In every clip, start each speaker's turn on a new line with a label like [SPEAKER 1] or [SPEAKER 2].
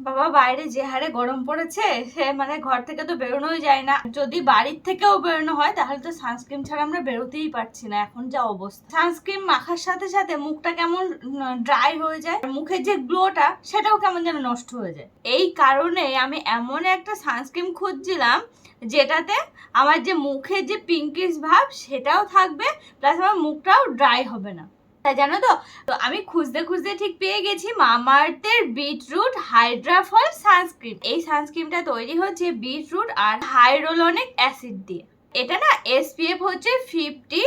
[SPEAKER 1] বাবা বাইরে যে হারে গরম পড়েছে, সে মানে ঘর থেকে তো বেরোনোই যায় না। যদি বাড়ির থেকেও বেরোনো হয়, তাহলে তো সানস্ক্রিন ছাড়া আমরা বেরোতেই পারছি না। এখন যা অবস্থা। সানস্ক্রিন মাখার সাথে সাথে মুখটা কেমন ড্রাই হয়ে যায়। মুখের যে গ্লোটা, সেটাও কেমন যেন নষ্ট হয়ে যায়। এই কারণে আমি এমন একটা সানস্ক্রিন খুঁজছিলাম, যেটাতে আমার যে মুখের যে পিঙ্কিশ ভাব, সেটাও থাকবে, প্লাস আমার মুখটাও ড্রাই হবে না। জানো তো? তো আমি খুঁজতে খুঁজতে ঠিক পেয়ে গেছি মামার্থের বিটরুট হাইড্রাফল সানস্ক্রিন এই সানস্ক্রিনটা তৈরি হচ্ছে বিটরুট আর হাইড্রোলনিক অ্যাসিড দিয়ে। এটা না এসপিএফ হচ্ছে fifty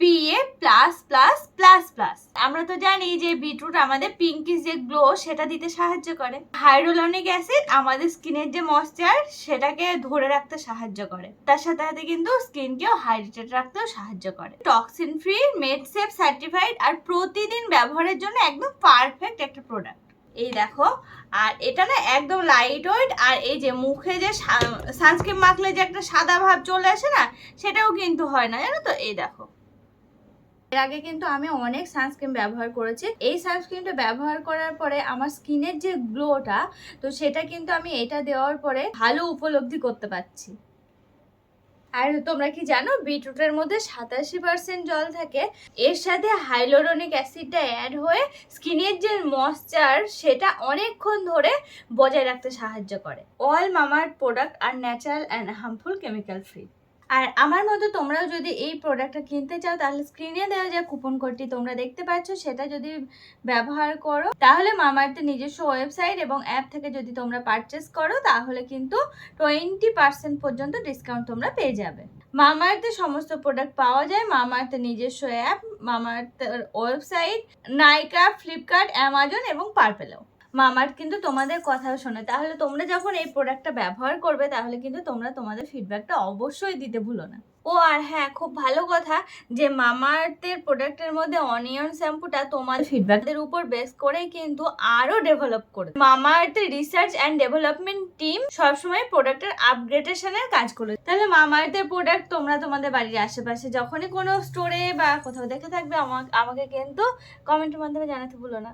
[SPEAKER 1] PA plus plus plus plus আমরা তো জানি যে বিটরুট আমাদের পিঙ্কিশ যে গ্লো সেটা দিতে সাহায্য করে। হাইড্রোলনিক অ্যাসিড আমাদের স্কিনের যে ময়শ্চার সেটাকে ধরে রাখতে সাহায্য করে। তার সাথে সাথে কিন্তু স্কিনকেও হাইড্রেটেড রাখতেও সাহায্য করে। টক্সিন ফ্রি মেডসেফ সার্টিফাইড আর প্রতিদিন ব্যবহারের জন্য একদম পারফেক্ট একটা প্রোডাক্ট এই দেখো, আর এটা না একদম লাইট ওয়েট আর এই যে মুখে যে সানস্ক্রিন মাখলে যে একটা সাদা ভাব চলে আসে না, সেটাও কিন্তু হয় না, জানো তো? এই দেখো। এর আগে কিন্তু আমি অনেক সানস্ক্রিন ব্যবহার করেছি। এই সানস্ক্রিনটা ব্যবহার করার পরে আমার স্কিনের যে গ্লোটা তো সেটা কিন্তু আমি এটা দেওয়ার পরে ভালো উপলব্ধি করতে পারছি। আর তোমরা কি জানো, বিটরুটের মধ্যে সাতাশি পার্সেন্ট জল থাকে। এর সাথে হাইলোরনিক অ্যাসিডটা অ্যাড হয়ে স্কিনের যে ময়শ্চার সেটা অনেকক্ষণ ধরে বজায় রাখতে সাহায্য করে। অল মামার product R natural and harmful chemical free আর আমার মতো তোমরাও যদি এই প্রোডাক্টটা কিনতে চাও, তাহলে স্ক্রিনে দেওয়া যে কুপন কোডটি তোমরা দেখতে পাচ্ছ, সেটা যদি ব্যবহার করো, তাহলে মামার্থের নিজস্ব ওয়েবসাইট এবং অ্যাপ থেকে যদি তোমরা পারচেস করো, তাহলে কিন্তু টোয়েন্টি পার্সেন্ট পর্যন্ত ডিসকাউন্ট তোমরা পেয়ে যাবে। মামার্থের সমস্ত প্রোডাক্ট পাওয়া যায় মামার্থের নিজস্ব অ্যাপ মামার্থের ওয়েবসাইট নাইকা ফ্লিপকার্ট অ্যামাজন এবং পার্পেলেও মামার্থ কিন্তু তোমাদের কথাও শোনে। তাহলে তোমরা যখন এই প্রোডাক্টটা ব্যবহার করবে, তাহলে কিন্তু তোমরা তোমাদের ফিডব্যাকটা অবশ্যই দিতে ভুলো না। ও, আর হ্যাঁ খুব ভালো কথা যে মামাআর্থের প্রোডাক্টের মধ্যে অনিয়ন শ্যাম্পুটা তোমার ফিডব্যাকের উপর বেস করেই কিন্তু আরও ডেভেলপ করে মামাআর্থের রিসার্চ অ্যান্ড ডেভেলপমেন্ট টিম সবসময় প্রোডাক্টের আপগ্রেডেশনের কাজ করে। তাহলে মামাআর্থের প্রোডাক্ট তোমরা তোমাদের বাড়ির আশেপাশে যখনই কোনো স্টোরে বা কোথাও দেখে থাকবে, আমাকে কিন্তু কমেন্টের মাধ্যমে জানাতে ভুলো না।